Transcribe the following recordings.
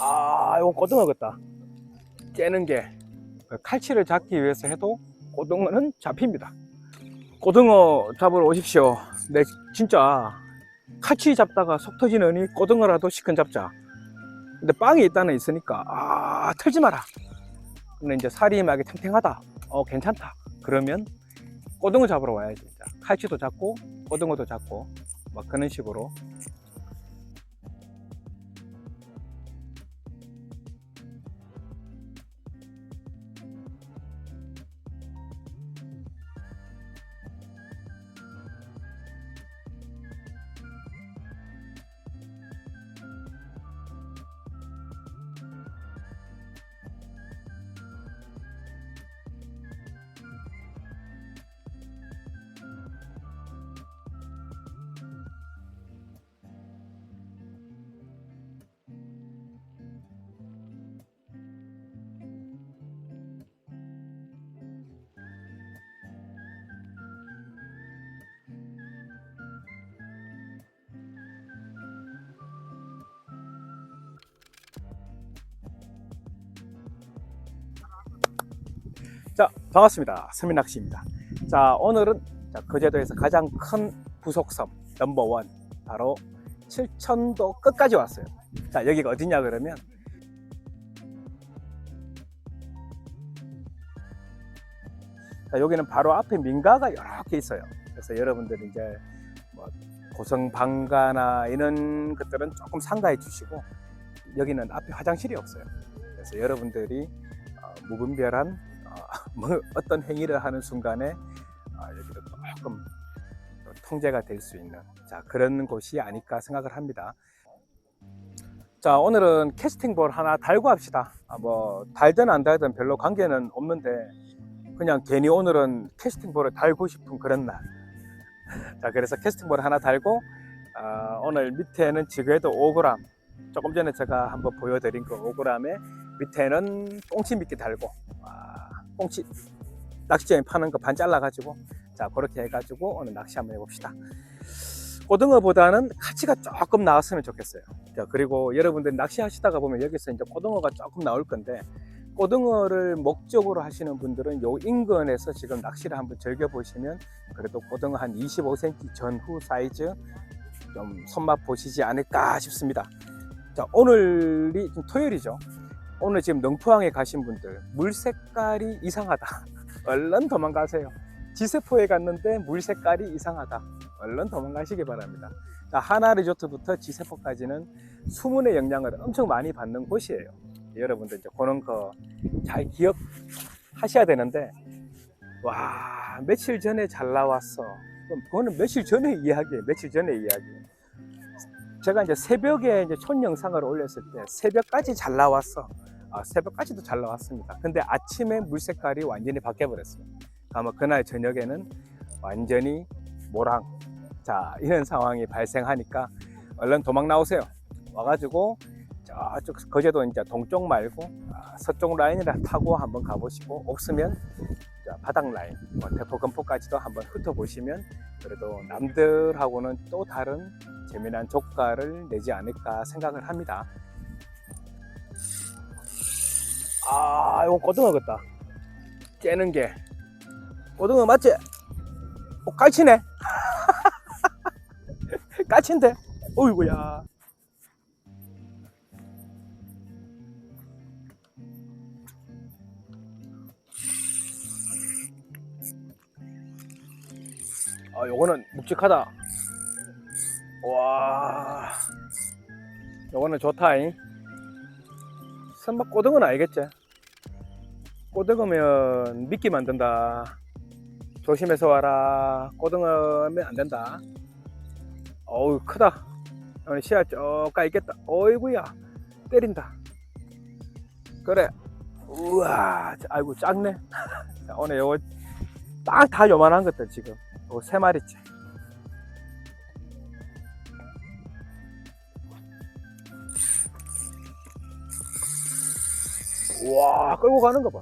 아, 이거 고등어 같다. 깨는 게 칼치를 잡기 위해서 해도 고등어는 잡힙니다. 고등어 잡으러 오십시오. 네, 진짜 칼치 잡다가 속 터지느니 고등어라도 시큰 잡자. 근데 빵이 일단은 있으니까 아 털지 마라. 근데 이제 살이 막 탱탱하다. 어 괜찮다. 그러면 고등어 잡으러 와야지. 칼치도 잡고 고등어도 잡고 막 그런 식으로 자, 반갑습니다. 서민낚시입니다. 자, 오늘은 자, 거제도에서 가장 큰 부속섬 넘버원 바로 칠천도 끝까지 왔어요. 자, 여기가 어디냐 그러면 자, 여기는 바로 앞에 민가가 개 있어요. 그래서 여러분들이 이제 뭐 고성 방가나 이런 것들은 조금 상가해 주시고 여기는 앞에 화장실이 없어요. 그래서 여러분들이 어, 무분별한 어, 뭐 어떤 행위를 하는 순간에 어, 여기도 조금 또 통제가 될 수 있는 자 그런 곳이 아닐까 생각을 합니다. 자 오늘은 캐스팅볼 하나 달고 합시다. 아, 뭐 달든 안 달든 별로 관계는 없는데 그냥 괜히 오늘은 캐스팅볼을 달고 싶은 그런 날. 자 그래서 캐스팅볼 하나 달고 아, 오늘 밑에는 지그헤드 5g 조금 전에 제가 한번 보여드린 그 5g에 밑에는 꽁치 미끼 달고 아, 꽁치 낚시장에 파는 거 반 잘라가지고 자 그렇게 해가지고 오늘 낚시 한번 해봅시다. 고등어보다는 가치가 조금 나왔으면 좋겠어요. 자, 그리고 여러분들 낚시하시다가 보면 여기서 이제 고등어가 조금 나올 건데 고등어를 목적으로 하시는 분들은 요 인근에서 지금 낚시를 한번 즐겨 보시면 그래도 고등어 한 25cm 전후 사이즈 좀 손맛 보시지 않을까 싶습니다. 자, 오늘이 지금 토요일이죠. 오늘 지금 능포항에 가신 분들 물 색깔이 이상하다. 얼른 도망가세요. 지세포에 갔는데 물 색깔이 이상하다. 얼른 도망가시기 바랍니다. 자, 하나 리조트부터 지세포까지는 수문의 영향을 엄청 많이 받는 곳이에요. 여러분들 이제 그런 거 잘 기억하셔야 되는데 와 며칠 전에 잘 나왔어. 그럼 그거는 며칠 전의 이야기예요. 며칠 전의 이야기. 제가 이제 새벽에 이제 촌 영상을 올렸을 때 새벽까지 잘 나왔어. 아, 새벽까지도 잘 나왔습니다. 근데 아침에 물 색깔이 완전히 바뀌어 버렸어요. 아마 그날 저녁에는 완전히 모랑. 자, 이런 상황이 발생하니까 얼른 도망 나오세요. 와가지고 저쪽 거제도 이제 동쪽 말고 아, 서쪽 라인이라 타고 한번 가보시고 없으면 자, 바닥 라인, 뭐 대포 금포까지도 한번 훑어보시면 그래도 남들하고는 또 다른 재미난 조가를 내지 않을까 생각을 합니다. 아, 이거 고등어 같다. 깨는 게. 고등어 맞지? 어, 깔치네? 깔치인데? 어이구야. 아, 요거는 묵직하다. 와. 요거는 좋다잉. 선박 고등어는 알겠지? 고등어면 미끼 만든다. 조심해서 와라. 고등어면 안 된다. 어우, 크다. 오늘 시야 쪼까 있겠다. 어이구야. 때린다. 그래. 우와. 아이고, 작네. 자, 오늘 요거 딱 다 요만한 것들 지금. 요거 세 마리째. 와 끌고 가는 거 봐.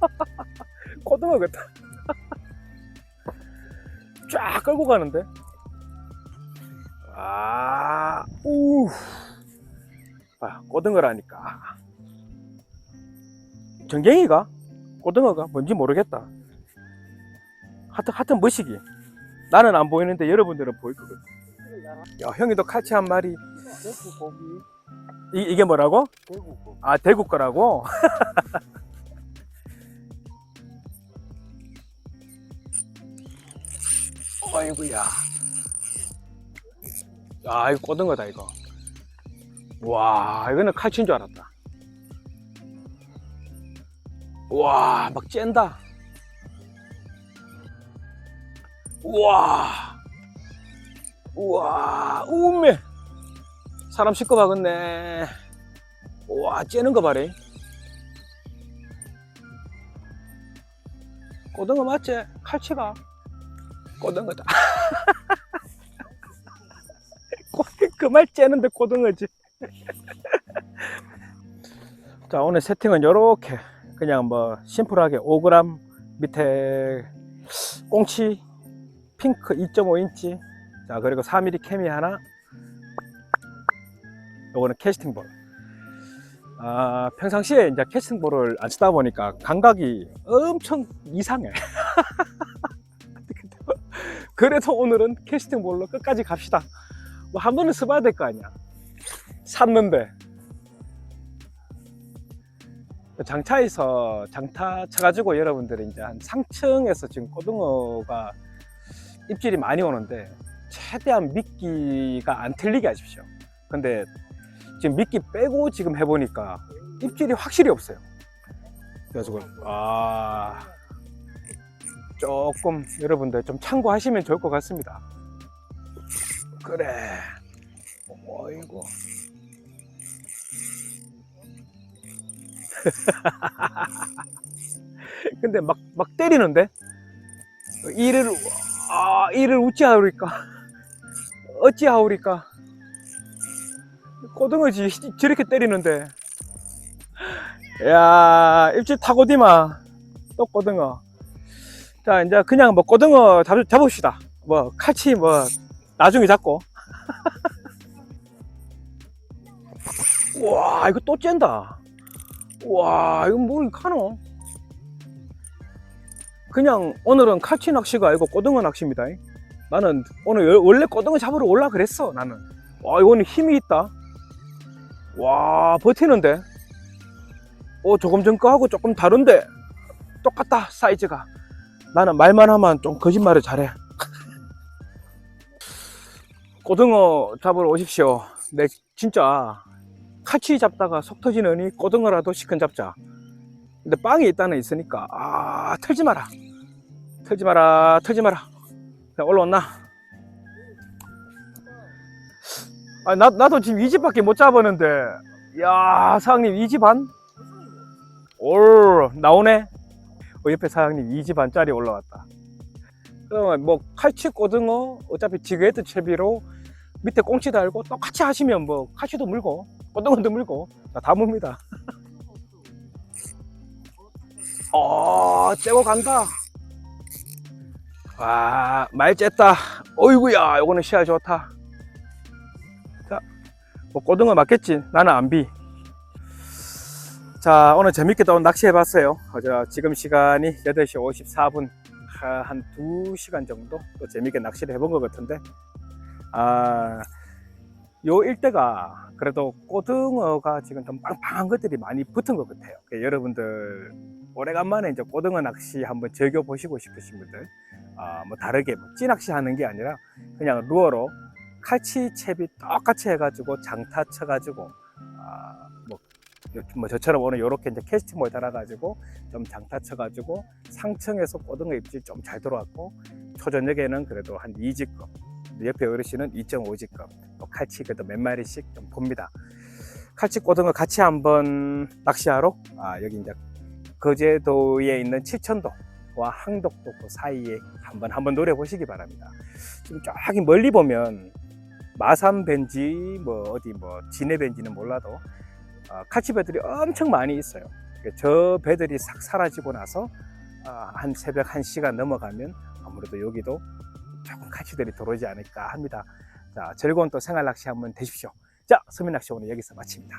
고등어 같다. 쫙 끌고 가는데. 아, 우. 아, 고등어라니까. 전갱이가? 고등어가? 뭔지 모르겠다. 하여튼, 하여튼 머시기. 나는 안 보이는데 여러분들은 보일 거거든. 야, 형이도 칼치 한 마리. 이, 이게 뭐라고? 아, 대구 거라고? 어이구야. 야, 이거 꼬등어다, 이거. 와, 이거는 칼치인 줄 알았다. 와, 막 쨘다. 우와. 우와, 우메. 사람 시끄박었네. 와, 째는 거 봐래. 고등어 맞지? 칼치가. 고등어다. 그말 째는데 고등어지. 자, 오늘 세팅은 요렇게 그냥 뭐 심플하게 5g 밑에 꽁치 핑크 2.5인치. 자 그리고 4mm 캠이 하나. 요거는 캐스팅 볼. 아 평상시에 이제 캐스팅 볼을 안 쓰다 보니까 감각이 엄청 이상해. 그래서 오늘은 캐스팅 볼로 끝까지 갑시다. 뭐 한 번은 써봐야 될 거 아니야. 샀는데. 장차에서 장타 쳐가지고 여러분들이 이제 한 상층에서 지금 고등어가 입질이 많이 오는데 최대한 미끼가 안 틀리게 하십시오. 근데 지금 미끼 빼고 지금 해보니까 입질이 확실히 없어요. 그래가지고 아 조금 여러분들 좀 참고하시면 좋을 것 같습니다. 그래. 어이구. 근데 막, 막 때리는데? 이를, 아, 이를 우찌하오리까? 어찌하오리까? 고등어지, 저렇게 때리는데. 야 입질 타고디마. 또 고등어. 자, 이제 그냥 뭐 고등어 잡, 잡읍시다. 뭐, 칼치 뭐, 나중에 잡고. 와, 이거 또 쨘다. 와, 이거 뭘 카노? 그냥 오늘은 칼치 낚시가 아니고 고등어 낚시입니다. 나는 오늘 여- 원래 고등어 잡으러 올라 그랬어. 나는. 와, 이거는 힘이 있다. 와, 버티는데. 오, 조금 전 거하고 조금 다른데. 똑같다, 사이즈가. 나는 말만 하면 좀 거짓말을 잘해. 고등어 잡으러 오십시오. 내 진짜 칼치 잡다가 속 터지느니 고등어라도 시큰 잡자. 근데 빵이 있다는 있으니까 아 털지 마라. 털지 마라. 털지 마라. 자, 올라왔나? 아, 나, 나도 지금 이 집밖에 못 잡았는데. 야, 사장님 이 집 반? 올, 나오네? 어, 옆에 사장님 이 집 반짜리 올라왔다. 그러면 뭐 칼치 고등어 어차피 지그헤드 채비로 밑에 꽁치 달고 똑같이 하시면 뭐 칼치도 물고 고등어도 물고 다, 다 뭅니다. 어, 째고 간다. 와, 말 쨌다. 어이구야, 요거는 시야 좋다. 자, 뭐 고등어 맞겠지. 나는 안 비. 자, 오늘 재밌게 또 낚시해봤어요. 지금 시간이 8시 54분. 한 2시간 정도 또 재밌게 낚시를 해본 것 같은데. 아, 요 일대가 그래도 고등어가 지금 좀 빵빵한 것들이 많이 붙은 것 같아요. 그러니까 여러분들 오래간만에 이제 고등어 낚시 한번 즐겨 보시고 싶으신 분들, 아, 뭐 다르게 뭐 찌낚시 하는 게 아니라 그냥 루어로 칼치 채비 똑같이 해가지고 장타 쳐가지고, 아, 뭐, 요- 뭐 저처럼 오늘 이렇게 이제 캐스팅몰 달아가지고 좀 장타 쳐가지고 상층에서 고등어 입질 좀 잘 들어왔고 초저녁에는 그래도 한 2지급 옆에 어르신은 2.5지급 또 칼치 그래도 몇 마리씩 좀 봅니다. 칼치 고등어 같이 한번 낚시하러? 아, 여기 이제 거제도에 있는 칠천도 와 항덕도 그 사이에 한번 한번 노려 보시기 바랍니다. 지금 저기 멀리 보면 마산 벤지 뭐 어디 뭐 진해 벤지는 몰라도 어, 칼치 배들이 엄청 많이 있어요. 그저 배들이 싹 사라지고 나서 아, 한 새벽 1시가 넘어가면 아무래도 여기도 조금 칼치들이 들어오지 않을까 합니다. 자, 즐거운 또 생활 낚시 한번 되십시오. 자, 서민 낚시 오늘 여기서 마칩니다.